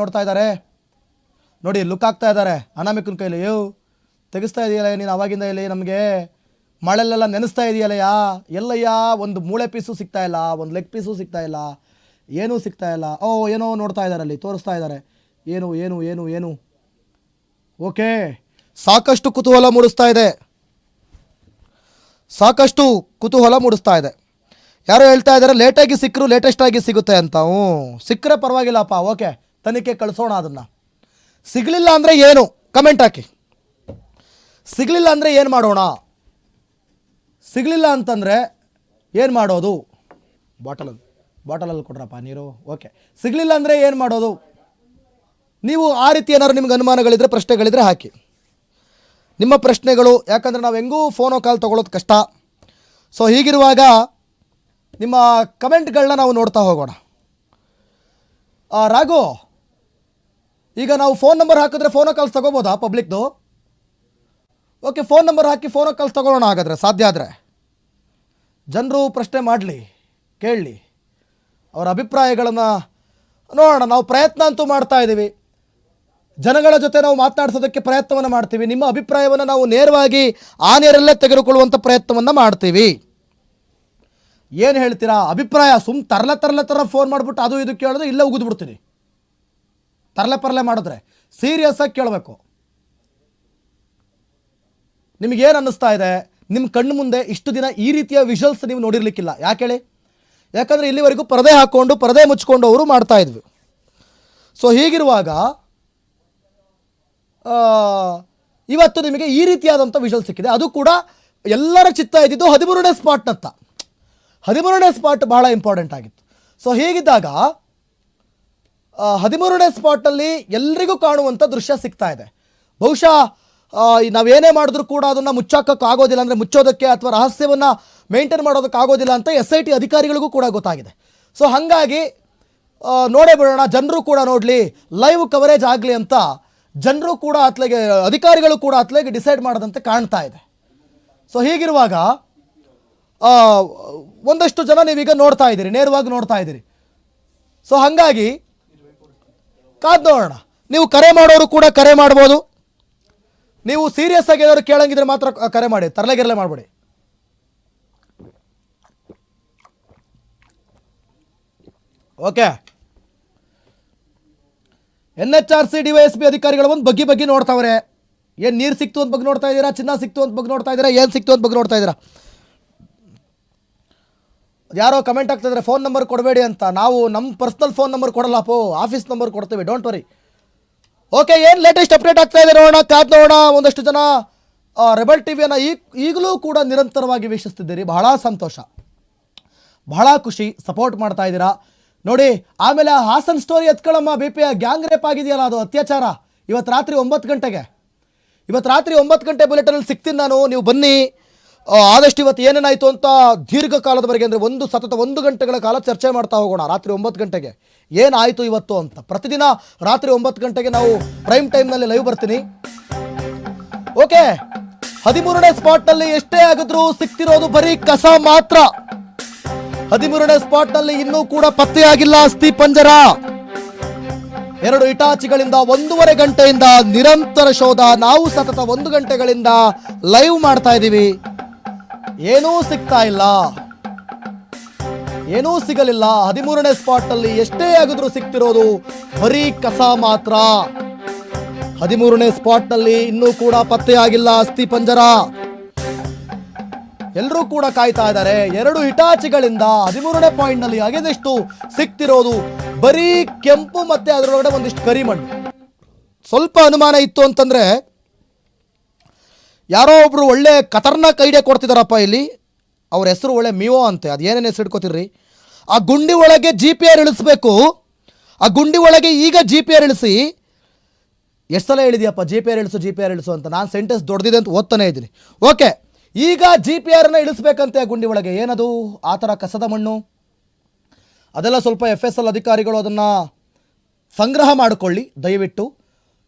ನೋಡ್ತಾ ಇದ್ದಾರೆ. ನೋಡಿ ಲುಕ್ ಆಗ್ತಾ ಇದ್ದಾರೆ. ಅನಾಮಿಕನ ಕೈಲಿ. ಯೋ ತೆಗಿಸ್ತಾ ಇದೆಯಲ್ಲ ನೀನು? ಅವಾಗಿಂದ ಇಲ್ಲಿ ನಮಗೆ ಮಳೆಲೆಲ್ಲ ನೆನೆಸ್ತಾ ಇದೆಯಲ್ಲಯ್ಯ? ಎಲ್ಲಯ್ಯ, ಒಂದು ಮೂಳೆ ಪೀಸು ಸಿಗ್ತಾ ಇಲ್ಲ, ಒಂದು ಲೆಗ್ ಪೀಸು ಸಿಗ್ತಾ ಇಲ್ಲ, ಏನೂ ಸಿಗ್ತಾ ಇಲ್ಲ. ಓ, ಏನೋ ನೋಡ್ತಾ ಇದ್ದಾರೆ ಅಲ್ಲಿ, ತೋರಿಸ್ತಾ ಇದ್ದಾರೆ. ಏನು ಏನು ಏನು ಏನು? ಓಕೆ, ಸಾಕಷ್ಟು ಕುತೂಹಲ ಮೂಡಿಸ್ತಾ ಇದೆ. ಸಾಕಷ್ಟು ಕುತೂಹಲ ಮೂಡಿಸ್ತಾ ಇದೆ. ಯಾರೋ ಹೇಳ್ತಾ ಇದ್ದಾರೆ ಲೇಟಾಗಿ ಸಿಕ್ಕರು ಲೇಟೆಸ್ಟ್ ಆಗಿ ಸಿಗುತ್ತೆ ಅಂತ. ಹ್ಞೂ, ಸಿಕ್ಕರೆ ಪರವಾಗಿಲ್ಲಪ್ಪ, ಓಕೆ. ತನಿಖೆ ಕಳಿಸೋಣ ಅದನ್ನು. ಸಿಗಲಿಲ್ಲ ಅಂದರೆ ಏನು? ಕಮೆಂಟ್ ಹಾಕಿ. ಸಿಗಲಿಲ್ಲ ಅಂದರೆ ಏನು ಮಾಡೋಣ? ಸಿಗಲಿಲ್ಲ ಅಂತಂದರೆ ಏನು ಮಾಡೋದು? ಬಾಟಲಲ್ಲಿ ಬಾಟಲಲ್ಲಿ ಕೊಡ್ರಪ್ಪ ನೀರು. ಓಕೆ ಸಿಗಲಿಲ್ಲ ಅಂದರೆ ಏನು ಮಾಡೋದು? ನೀವು ಆ ರೀತಿ ಏನಾದ್ರು ನಿಮ್ಗೆ ಅನುಮಾನಗಳಿದ್ರೆ, ಪ್ರಶ್ನೆಗಳಿದ್ರೆ ಹಾಕಿ. ನಿಮ್ಮ ಪ್ರಶ್ನೆಗಳು, ಯಾಕಂದರೆ ನಾವು ಹೆಂಗೂ ಫೋನೋ ಕಾಲ್ ತಗೊಳ್ಳೋದು ಕಷ್ಟ. ಸೊ ಹೀಗಿರುವಾಗ ನಿಮ್ಮ ಕಮೆಂಟ್ಗಳನ್ನ ನಾವು ನೋಡ್ತಾ ಹೋಗೋಣ. ರಾಘು ಈಗ ನಾವು ಫೋನ್ ನಂಬರ್ ಹಾಕಿದ್ರೆ ಫೋನೋ ಕಾಲ್ಸ್ ತಗೋಬೋದಾ ಪಬ್ಲಿಕ್ದು ಓಕೆ ಫೋನ್ ನಂಬರ್ ಹಾಕಿ ಫೋನೋ ಕಾಲ್ಸ್ ತಗೊಳ್ಳೋಣ ಹಾಗಾದರೆ, ಸಾಧ್ಯ ಆದರೆ. ಜನರು ಪ್ರಶ್ನೆ ಮಾಡಲಿ, ಕೇಳಲಿ. ಅವರ ಅಭಿಪ್ರಾಯಗಳನ್ನು ನೋಡೋಣ. ನಾವು ಪ್ರಯತ್ನ ಅಂತೂ ಮಾಡ್ತಾ ಇದ್ದೀವಿ. ಜನಗಳ ಜೊತೆ ನಾವು ಮಾತನಾಡಿಸೋದಕ್ಕೆ ಪ್ರಯತ್ನವನ್ನು ಮಾಡ್ತೀವಿ. ನಿಮ್ಮ ಅಭಿಪ್ರಾಯವನ್ನು ನಾವು ನೇರವಾಗಿ ಆ ನೇರಲ್ಲೇ ತೆಗೆದುಕೊಳ್ಳುವಂಥ ಪ್ರಯತ್ನವನ್ನು ಮಾಡ್ತೀವಿ. ಏನು ಹೇಳ್ತೀರಾ? ಅಭಿಪ್ರಾಯ ಸುಮ್ ತರಲ ತರಲ ಥರ ಫೋನ್ ಮಾಡಿಬಿಟ್ಟು ಅದು ಇದು ಕೇಳಿದ್ರೆ ಇಲ್ಲೇ ಉಗಿದು ಬಿಡ್ತೀನಿ ತರಲೆ ಪರಲೆ ಮಾಡಿದ್ರೆ ಸೀರಿಯಸ್ ಆಗಿ ಕೇಳಬೇಕು. ನಿಮಗೇನು ಅನ್ನಿಸ್ತಾ ಇದೆ? ನಿಮ್ಮ ಕಣ್ಣು ಮುಂದೆ ಇಷ್ಟು ದಿನ ಈ ರೀತಿಯ ವಿಷಲ್ಸ್ ನೀವು ನೋಡಿರ್ಲಿಕ್ಕಿಲ್ಲ. ಯಾಕೆ ಹೇಳಿ? ಯಾಕಂದರೆ ಇಲ್ಲಿವರೆಗೂ ಪರದೆ ಹಾಕ್ಕೊಂಡು ಪರದೆ ಮುಚ್ಕೊಂಡು ಅವರು ಮಾಡ್ತಾ ಇದ್ವಿ. ಸೊ ಹೀಗಿರುವಾಗ ಇವತ್ತು ನಿಮಗೆ ಈ ರೀತಿಯಾದಂಥ ವಿಷಲ್ ಸಿಕ್ಕಿದೆ. ಅದು ಕೂಡ ಎಲ್ಲರ ಚಿತ್ತ ಇದ್ದಿದ್ದು ಹದಿಮೂರನೇ ಸ್ಪಾಟ್ನತ್ತ ಹದಿಮೂರನೇ ಸ್ಪಾಟ್ ಬಹಳ ಇಂಪಾರ್ಟೆಂಟ್ ಆಗಿತ್ತು. ಸೊ ಹೀಗಿದ್ದಾಗ ಹದಿಮೂರನೇ ಸ್ಪಾಟಲ್ಲಿ ಎಲ್ರಿಗೂ ಕಾಣುವಂಥ ದೃಶ್ಯ ಸಿಗ್ತಾ ಇದೆ. ಬಹುಶಃ ನಾವೇನೇ ಮಾಡಿದ್ರೂ ಕೂಡ ಅದನ್ನು ಮುಚ್ಚಾಕಕ್ಕೆ ಆಗೋದಿಲ್ಲ, ಅಂದರೆ ಮುಚ್ಚೋದಕ್ಕೆ ಅಥವಾ ರಹಸ್ಯವನ್ನು ಮೇಂಟೈನ್ ಮಾಡೋದಕ್ಕೆ ಆಗೋದಿಲ್ಲ ಅಂತ ಎಸ್ ಐ ಟಿ ಅಧಿಕಾರಿಗಳಿಗೂ ಕೂಡ ಗೊತ್ತಾಗಿದೆ. ಸೊ, ಹಾಗಾಗಿ ನೋಡೇ ಬಿಡೋಣ, ಜನರು ಕೂಡ ನೋಡಲಿ, ಲೈವ್ ಕವರೇಜ್ ಆಗಲಿ ಅಂತ ಜನರು ಕೂಡ ಅತ್ಲೆಗೆ ಅಧಿಕಾರಿಗಳು ಕೂಡ ಅತ್ಲೆಗೆ ಡಿಸೈಡ್ ಮಾಡದಂತೆ ಕಾಣ್ತಾ ಇದೆ. ಸೊ, ಹೀಗಿರುವಾಗ ಒಂದಷ್ಟು ಜನ ನೀವೀಗ ನೋಡ್ತಾ ಇದ್ದೀರಿ, ನೇರವಾಗಿ ನೋಡ್ತಾ ಇದ್ದೀರಿ. ಸೊ, ಹಾಗಾಗಿ ಕಾದ್ ನೋಡೋಣ. ನೀವು ಕರೆ ಮಾಡೋರು ಕೂಡ ಕರೆ ಮಾಡ್ಬೋದು. ನೀವು ಸೀರಿಯಸ್ ಆಗಿ ಏನಾದ್ರು ಕೇಳಂಗಿದ್ರೆ ಮಾತ್ರ ಕರೆ ಮಾಡಿ. ತರಲೆಗಿರಲೆ ಮಾಡಬೇಡಿ. Okay. N H R C D Y S B ಅಧಿಕಾರಿಗಳು ಒಂದು ಬಗ್ಗಿ ಬಗ್ಗೆ ನೋಡ್ತಾವ್ರೆ. ಏನು ನೀರು ಸಿಕ್ತು ಅಂತ ಬಗ್ಗೆ ನೋಡ್ತಾ ಇದ್ದೀರಾ? ಚಿನ್ನ ಸಿಕ್ತು ಅಂತ ಬಗ್ಗೆ ನೋಡ್ತಾ ಇದ್ದೀರಾ? ಏನು ಸಿಕ್ತು ಅಂತ ಬಗ್ಗೆ ನೋಡ್ತಾ ಇದ್ದೀರಾ? ಯಾರೋ ಕಮೆಂಟ್ ಆಗ್ತಿದ್ರೆ ಫೋನ್ ನಂಬರ್ ಕೊಡಬೇಡಿ ಅಂತ. ನಾವು ನಮ್ಮ ಪರ್ಸ್ನಲ್ ಫೋನ್ ನಂಬರ್ ಕೊಡಲ್ಲಪ್ಪೋ ಆಫೀಸ್ ನಂಬರ್ ಕೊಡ್ತೀವಿ ಡೋಂಟ್ ವರಿ ಓಕೆ ಏನು ಲೇಟೆಸ್ಟ್ ಅಪ್ಡೇಟ್ ಆಗ್ತಾ ಇದೆ ನೋಡೋಣ, ಕಾದ್ ನೋಡೋಣ, ಒಂದಷ್ಟು ಜನ ರೆಬಲ್ ಟಿವಿಯನ್ನು ಈಗ ಈಗಲೂ ಕೂಡ ನಿರಂತರವಾಗಿ ವೀಕ್ಷಿಸ್ತಿದ್ದೀರಿ. ಬಹಳ ಸಂತೋಷ. ಬಹಳ ಖುಷಿ ಸಪೋರ್ಟ್ ಮಾಡ್ತಾ ಇದ್ದೀರಾ. ನೋಡಿ, ಆಮೇಲೆ ಹಾಸನ್ ಸ್ಟೋರಿ ಎತ್ಕೊಳ್ಳಮ್ಮ ಬಿ ಪಿ ಗ್ಯಾಂಗ್ ರೇಪ್ ಆಗಿದೆಯಲ್ಲ ಅದು ಅತ್ಯಾಚಾರ. ಇವತ್ತು ರಾತ್ರಿ ಒಂಬತ್ತು ಗಂಟೆಗೆ. ಇವತ್ತು ರಾತ್ರಿ ಒಂಬತ್ತು ಗಂಟೆ ಬುಲೆಟಲ್ಲಿ ಸಿಗ್ತೀನಿ ನಾನು, ನೀವು ಬನ್ನಿ. ಆದಷ್ಟು ಇವತ್ತು ಏನೇನಾಯಿತು ಅಂತ ದೀರ್ಘಕಾಲದವರೆಗೆ ಅಂದರೆ ಒಂದು ಸತತ ಒಂದು ಗಂಟೆಗಳ ಕಾಲ ಚರ್ಚೆ ಮಾಡ್ತಾ ಹೋಗೋಣ, ರಾತ್ರಿ ಒಂಬತ್ತು ಗಂಟೆಗೆ. ಏನಾಯಿತು ಇವತ್ತು ಅಂತ? ಪ್ರತಿದಿನ ರಾತ್ರಿ ಒಂಬತ್ತು ಗಂಟೆಗೆ ನಾವು ಪ್ರೈಮ್ ಟೈಮ್ನಲ್ಲಿ ಲೈವ್ ಬರ್ತೀನಿ. ಓಕೆ ಹದಿಮೂರನೇ ಸ್ಪಾಟ್ನಲ್ಲಿ ಎಷ್ಟೇ ಆಗಿದ್ರೂ ಸಿಕ್ತಿರೋದು ಬರೀ ಕಸ ಮಾತ್ರ. ಹದಿಮೂರನೇ ಸ್ಪಾಟ್ನಲ್ಲಿ ಇನ್ನೂ ಕೂಡ ಪತ್ತೆಯಾಗಿಲ್ಲ ಅಸ್ಥಿ ಪಂಜರ. ಎರಡು ಇಟಾಚಿಗಳಿಂದ ಒಂದೂವರೆ ಗಂಟೆಯಿಂದ ನಿರಂತರ ಶೋಧ. ನಾವು ಸತತ ಒಂದು ಗಂಟೆಗಳಿಂದ ಲೈವ್ ಮಾಡ್ತಾ ಇದ್ದೀವಿ. ಏನೂ ಸಿಗ್ತಾ ಇಲ್ಲ. ಏನೂ ಸಿಗಲಿಲ್ಲ. ಹದಿಮೂರನೇ ಸ್ಪಾಟ್ನಲ್ಲಿ ಎಷ್ಟೇ ಆಗಿದ್ರು ಸಿಗ್ತಿರೋದು ಬರೀ ಕಸ ಮಾತ್ರ. ಹದಿಮೂರನೇ ಸ್ಪಾಟ್ನಲ್ಲಿ ಇನ್ನೂ ಕೂಡ ಪತ್ತೆಯಾಗಿಲ್ಲ ಅಸ್ಥಿ ಪಂಜರ. ಎಲ್ಲರೂ ಕೂಡ ಕಾಯ್ತಾ ಇದ್ದಾರೆ. ಎರಡು ಹಿಟಾಚಿಗಳಿಂದ ಹದಿಮೂರನೇ ಪಾಯಿಂಟ್ನಲ್ಲಿ ಅಗೆದಷ್ಟು ಸಿಕ್ತಿರೋದು ಬರೀ ಕೆಂಪು ಮತ್ತೆ ಅದರೊಳಗಡೆ ಒಂದಿಷ್ಟು ಕರಿಮಣ್ಣು. ಸ್ವಲ್ಪ ಅನುಮಾನ ಇತ್ತು ಅಂತಂದ್ರೆ ಯಾರೋ ಒಬ್ಬರು ಒಳ್ಳೆ ಖತರ್ನಾಕ್ ಐಡಿಯಾ ಕೊಡ್ತಿದ್ದಾರಪ್ಪ ಇಲ್ಲಿ. ಅವ್ರ ಹೆಸರು ಒಳ್ಳೆ ಮೀವೋ ಅಂತೆ, ಅದು ಏನೇನು ಹೆಸರು ಇಟ್ಕೋತಿರ್ರಿ ಆ ಗುಂಡಿ ಒಳಗೆ ಜಿ ಪಿ ಆರ್ ಇಳಿಸ್ಬೇಕು. ಆ ಗುಂಡಿ ಒಳಗೆ ಈಗ ಜಿ ಪಿ ಆರ್ ಇಳಿಸಿ. ಎಷ್ಟು ಸಲ ಹೇಳಿದ್ಯಪ್ಪ ಜಿ ಪಿ ಆರ್ ಇಳಿಸು ಜಿ ಪಿ ಆರ್ ಇಳಿಸು ಅಂತ? ನಾನು ಸೆಂಟೆನ್ಸ್ ದೊಡ್ಡದಿದೆ ಅಂತ ಓದ್ತಾನೆ ಇದ್ದೀನಿ. ಓಕೆ ಈಗ ಜಿ ಪಿ ಆರ್ನ ಇಳಿಸ್ಬೇಕಂತೆ ಆ ಗುಂಡಿ ಒಳಗೆ. ಏನದು? ಆ ಥರ ಕಸದ ಮಣ್ಣು? ಅದೆಲ್ಲ ಸ್ವಲ್ಪ ಎಫ್ ಎಸ್ ಎಲ್ ಅಧಿಕಾರಿಗಳು ಅದನ್ನು ಸಂಗ್ರಹ ಮಾಡಿಕೊಳ್ಳಿ, ದಯವಿಟ್ಟು.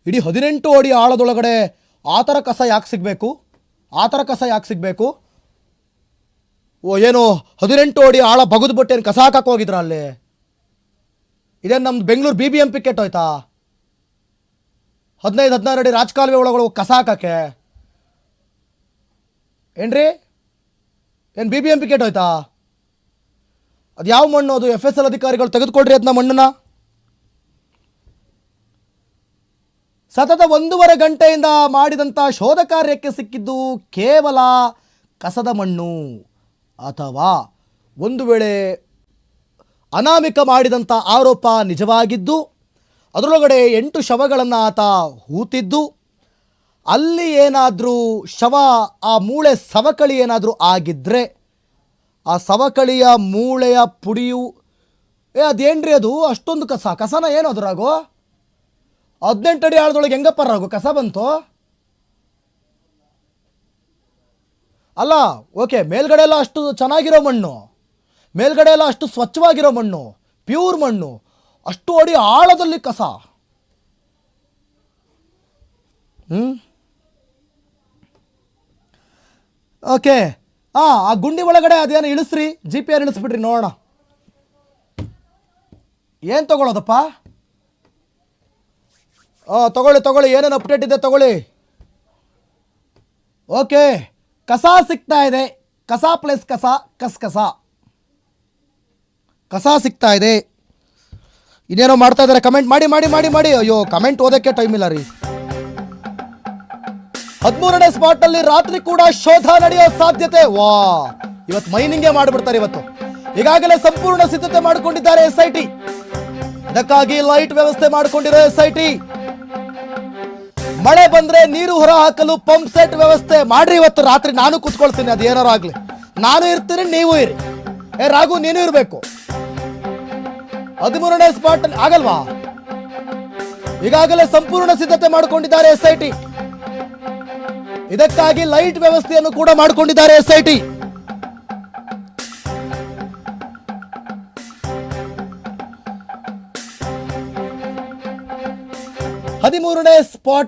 ಇಡೀ ಹದಿನೆಂಟು ಅಡಿ ಆಳದೊಳಗಡೆ ಆ ಥರ ಕಸ ಯಾಕೆ ಸಿಗಬೇಕು? ಆ ಥರ ಕಸ ಯಾಕೆ ಸಿಗಬೇಕು? ಓ, ಏನು ಹದಿನೆಂಟು ಅಡಿ ಆಳ ಬಗದು ಬಿಟ್ಟು ಏನು ಕಸ ಹಾಕಕ್ಕೆ ಹೋಗಿದ್ರ ಅಲ್ಲಿ? ಇದೇನು ನಮ್ದು Bengaluru B B M P ಕೆಟ್ಟೋಯ್ತಾ ಹದಿನೈದು, ಹದಿನಾರು ಅಡಿ ರಾಜಕಾಲುವೆ ಒಳಗೊಳಗೆ ಕಸ ಹಾಕಕ್ಕೆ? ಏನ್ರಿ? ಏನು ಬಿ ಬಿ ಎಂ ಪಿ ಕೆಟ್ಟೋಯ್ತಾ ಅದು ಯಾವ ಮಣ್ಣು? ಅದು ಎಫ್ ಎಸ್ ಎಲ್ ಅಧಿಕಾರಿಗಳು ತೆಗೆದುಕೊಡ್ರಿ ಅದನ್ನ ಮಣ್ಣನ್ನ? ಸತತ ಒಂದೂವರೆ ಗಂಟೆಯಿಂದ ಮಾಡಿದಂಥ ಶೋಧ ಕಾರ್ಯಕ್ಕೆ ಸಿಕ್ಕಿದ್ದು ಕೇವಲ ಕಸದ ಮಣ್ಣು ಅಥವಾ ಒಂದು ವೇಳೆ ಅನಾಮಿಕ ಮಾಡಿದಂಥ ಆರೋಪ ನಿಜವಾಗಿದ್ದು, ಅದರೊಳಗಡೆ ಎಂಟು ಶವಗಳನ್ನು ಆತ ಹೂತಿದ್ದು, ಅಲ್ಲಿ ಏನಾದರೂ ಶವ, ಆ ಮೂಳೆ ಸವಕಳಿ ಏನಾದರೂ ಆಗಿದ್ದರೆ ಆ ಸವಕಳಿಯ ಮೂಳೆಯ ಪುಡಿಯು, ಏ, ಅದೇನ್ರಿ ಅದು? ಅಷ್ಟೊಂದು ಕಸ, ಕಸನ ಏನು ಅದು ರಾಗು ಹದಿನೆಂಟು ಅಡಿ ಆಳದೊಳಗೆ ಹೆಂಗಪ್ಪ ರಾಗು ಕಸ ಬಂತು? ಅಲ್ಲ, ಓಕೆ, ಮೇಲ್ಗಡೆ ಎಲ್ಲ ಅಷ್ಟು ಚೆನ್ನಾಗಿರೋ ಮಣ್ಣು. ಮೇಲ್ಗಡೆ ಎಲ್ಲ ಅಷ್ಟು ಸ್ವಚ್ಛವಾಗಿರೋ ಮಣ್ಣು, ಪ್ಯೂರ್ ಮಣ್ಣು. ಅಷ್ಟು ಅಡಿ ಆಳದಲ್ಲಿ ಕಸ. ಹ್ಞೂ ಓಕೆ ಹಾಂ ಆ ಗುಂಡಿ ಒಳಗಡೆ ಅದೇನು ಇಳಿಸ್ರಿ ಜಿ ಪಿ ಆರ್ ಇಳಿಸ್ಬಿಡ್ರಿ, ನೋಡೋಣ. ಏನು ತಗೊಳ್ಳೋದಪ್ಪ ಹಾಂ ತಗೊಳ್ಳಿ ತಗೊಳ್ಳಿ, ಏನೇನು ಅಪ್ಡೇಟ್ ಇದೆ ತಗೊಳ್ಳಿ. ಓಕೆ ಕಸ ಸಿಗ್ತಾ ಇದೆ. ಕಸ ಪ್ಲಸ್ ಕಸ, ಕಸ್ ಕಸ. ಕಸ ಸಿಗ್ತಾ ಇದೆ. ಇನ್ನೇನೋ ಮಾಡ್ತಾ ಇದ್ದಾರೆ ಕಮೆಂಟ್ ಮಾಡಿ ಮಾಡಿ ಮಾಡಿ ಮಾಡಿ. ಅಯ್ಯೋ ಕಮೆಂಟ್ ಓದಕ್ಕೆ ಟೈಮ್ ಇಲ್ಲ ರೀ. ಹದಿಮೂರನೇ ಸ್ಪಾಟ್ನಲ್ಲಿ ರಾತ್ರಿ ಕೂಡ ಶೋಧ ನಡೆಯೋ ಸಾಧ್ಯತೆ. ವಾ ಇವತ್ತು ಮೈನಿಂಗೇ ಮಾಡಿಬಿಡ್ತಾರೆ ಇವತ್ತು. ಈಗಾಗಲೇ ಸಂಪೂರ್ಣ ಸಿದ್ಧತೆ ಮಾಡಿಕೊಂಡಿದ್ದಾರೆ ಎಸ್ ಐ ಟಿ ಇದಕ್ಕಾಗಿ ಲೈಟ್ ವ್ಯವಸ್ಥೆ ಮಾಡಿಕೊಂಡಿರೋ ಎಸ್ ಐ ಟಿ ಮಳೆ ಬಂದ್ರೆ ನೀರು ಹೊರ ಹಾಕಲು ಪಂಪ್ ಸೆಟ್ ವ್ಯವಸ್ಥೆ ಮಾಡ್ರಿ ಇವತ್ತು ರಾತ್ರಿ. ನಾನು ಕುತ್ಕೊಳ್ತೀನಿ, ಅದು ಏನಾರು ಆಗ್ಲಿ. ನಾನು ಇರ್ತೀನಿ, ನೀವು ಇರಿ. ಏ, ರಾಘು, ನೀನು ಇರಬೇಕು. ಹದಿಮೂರನೇ ಸ್ಪಾಟ್ ಆಗಲ್ವಾ? ಈಗಾಗಲೇ ಸಂಪೂರ್ಣ ಸಿದ್ಧತೆ ಮಾಡಿಕೊಂಡಿದ್ದಾರೆ ಎಸ್ ಐ ಟಿ. ಇದಕ್ಕಾಗಿ ಲೈಟ್ ವ್ಯವಸ್ಥೆಯನ್ನು ಕೂಡ ಮಾಡಿಕೊಂಡಿದ್ದಾರೆ ಎಸ್ ಐ ಟಿ. ಹದಿಮೂರನೇ ಸ್ಪಾಟ್